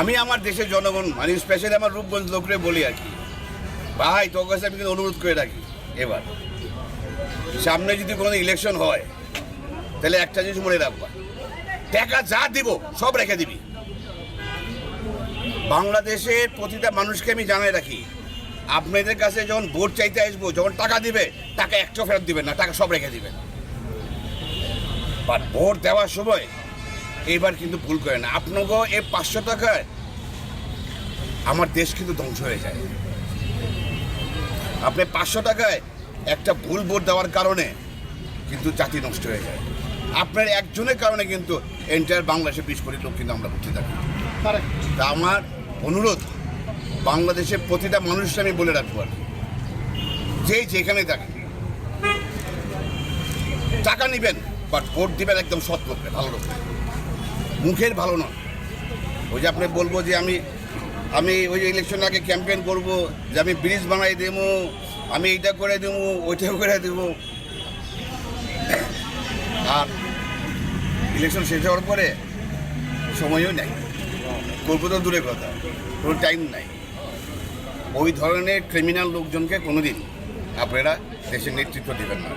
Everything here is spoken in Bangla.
আমি আমার দেশের জনগণ মানে স্পেশালি আমার রূপগঞ্জ লোকরে বলি আর কি। ভাই, তোর কাছে আমি কিন্তু অনুরোধ করে রাখি, এবার। সামনে যদি কোনো ইলেকশন হয়, তাহলে একটা জিনিস মনে রাখবা। টাকা যা দিব, সব রেখে দিবি। বাংলাদেশের প্রতিটা মানুষকে আমি জানাই রাখি, আপনাদের কাছে যখন ভোট চাইতে আসব, যখন টাকা দিবে, টাকা একটা ফেরত দিবেন না, টাকা সব রেখে দিবেন। বাট ভোট দেওয়ার সময় এইবার কিন্তু ভুল করে না। আপনাকেও এই পাঁচশো টাকায় আমার দেশ কিন্তু ধ্বংস হয়ে যায়। আপনি পাঁচশো টাকায় একটা ভুল ভোট দেওয়ার কারণে কিন্তু জাতি নষ্ট হয়ে যায়। আপনার একজনের কারণে কিন্তু এন্টায়ার বাংলাদেশে বিশ কোটি লোক কিন্তু আমরা ভর্তি থাকি। তা আমার অনুরোধ বাংলাদেশের প্রতিটা মানুষকে আমি বলে রাখব আর। যে যেখানে থাকে টাকা নেবেন বাট ভোট দিবেন একদম সৎ লোককে ভালো লোককে। মুখের ভালো নয়। ওই যে আপনি বলব যে আমি আমি ওই যে ইলেকশন আগে ক্যাম্পেইন করব, যে আমি ব্রিজ বানাই দেবো, আমি এইটা করে দেবো, ওইটা করে দেবো। আর ইলেকশন শেষ হওয়ার পরে সময়ও নেই। করব তো দূরে কথা, কোনো টাইম নাই। ওই ধরনের ক্রিমিনাল লোকজনকে কোনোদিন আপনারা দেশের নেতৃত্ব দেবেন না।